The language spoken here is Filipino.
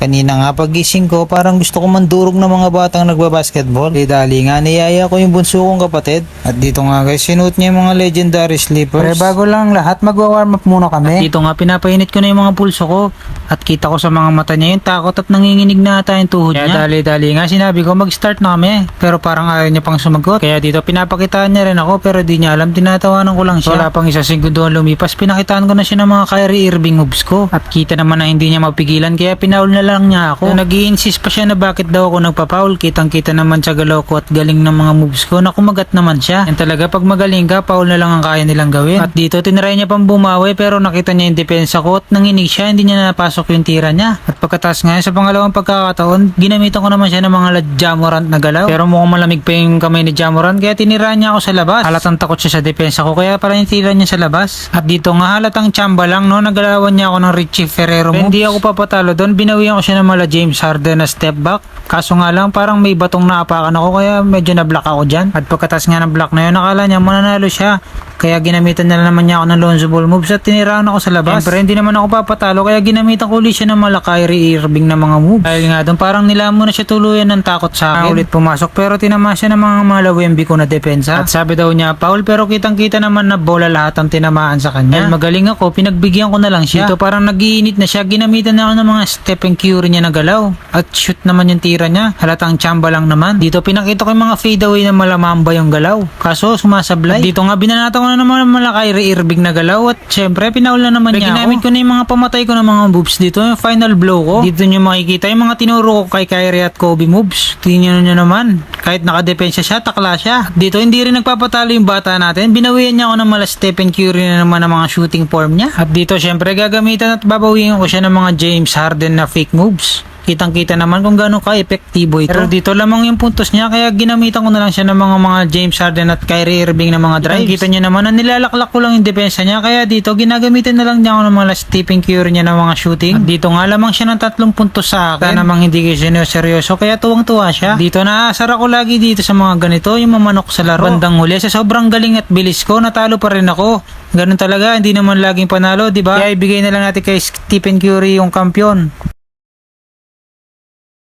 Kanina nga pagising ko, parang gusto ko mandurog ng mga batang nagbabasketball. Di dali nga niyaya ko yung bunso kong kapatid. At dito nga guys, sinuot niya yung mga legendary slippers. Pre, bago lang lahat, magwa-warm up muna kami. Dito nga pinapainit ko na yung mga pulso ko at kita ko sa mga mata niya yung takot at nanginginig na ata yung tuhod niya. Kaya dali-dali nga sinabi ko mag-start na kami pero parang ayaw niya pang sumagot. Kaya dito pinapakitaan niya rin ako pero di niya alam tinatawanan ko lang siya. Wala pang isa segundo lumipas pinakitaan ko na siya ng mga Kyrie Irving moves ko at kita naman na hindi niya mapigilan kaya pinaul na lang niya ako. nag insist pa siya na bakit daw ako nagpapaul kitang kita naman sa galaw ko at galing ng mga moves ko na kumagat naman siya. Yan talaga pag magaling ka paul na lang ang kaya nilang gawin. At dito tinry niya pang bumawi pero nakita niya yung depensa ko at nanginig siya hindi niya napasok yung tira niya. At pagkatas nga sa pangalawang pagkakataon ginamitan ko naman siya ng mga Jamorant na galaw pero mukhang malamig pa yung kamay ni Jamorant kaya tinira niya ako sa labas. Halatang takot siya sa depensa ko kaya parang tira niya sa labas. At dito nga halatang chamba lang no nagalawan niya ako ng Richie Ferrero mo. Hindi ako papatalo doon binawian ko siya ng mala James Harden na step back. Kaso nga lang parang may batong naapakan ako kaya medyo na-block ako dyan. At pagkatas nga ng block na yun nakala niya mananalo siya. Kaya ginamitan na naman niya ako ng Lonzo Ball moves at tiniraan ako sa labas. Siyempre hindi naman ako papatalo kaya ginamitan ko ulit siya ng mala Kyrie Irving na mga moves. Dahil nga doon parang nilamon na siya tuluyan ng takot sa akin. ulit pumasok pero tinama siya ng mga malawembi ko na depensa. At sabi daw niya foul pero kitang kita naman na bola lahat ang tinamaan sa kanya. Dahil magaling ako pinagbigyan ko na lang siya. Dito parang nagiinit na siya ginamitan na ako ng mga step and cure niya na galaw. At shoot naman yung tira niya. Halatang chamba lang naman. Dito pinakita ko yung mga fadeaway na malamamba yung galaw. Kaso sumasablay. At dito nga binanata ko na naman Kyrie Irving na galaw at syempre pinaul na naman niya ginamit ko na yung mga pamatay ko ng mga moves dito. Yung final blow ko. Dito nyo makikita yung mga tinuro ko kay Kyrie at Kobe moves. Tingnan nyo naman. Kahit nakadepensa siya, takla siya. Dito hindi rin nagpapatalo yung bata natin. Binawian niya ako ng mala Stephen Curry na naman ng mga shooting form niya. At dito syempre gagamitan at babawiin ko siya ng mga James Harden na fake moves. Kitang kita naman kung gaano ka-epektibo ito. Pero dito lamang yung puntos niya kaya ginamitan ko na lang siya ng mga mga James Harden at Kyrie Irving na mga drives. Kita niya naman na nilalaklak ko lang yung depensa niya kaya dito ginagamitan na lang niya ako ng mga Stephen Curry niya ng mga shooting. At dito nga lamang siya ng tatlong puntos sa akin. Kaya namang hindi siya seryoso kaya tuwang-tuwa siya. Dito naasar ako lagi dito sa mga ganito yung mamanok sa laro. Bandang huli sa sobrang galing at bilis ko natalo pa rin ako. Ganun talaga, hindi naman laging panalo, di ba? Kaya ibigay na lang natin kay Stephen Curry yung kampiyon.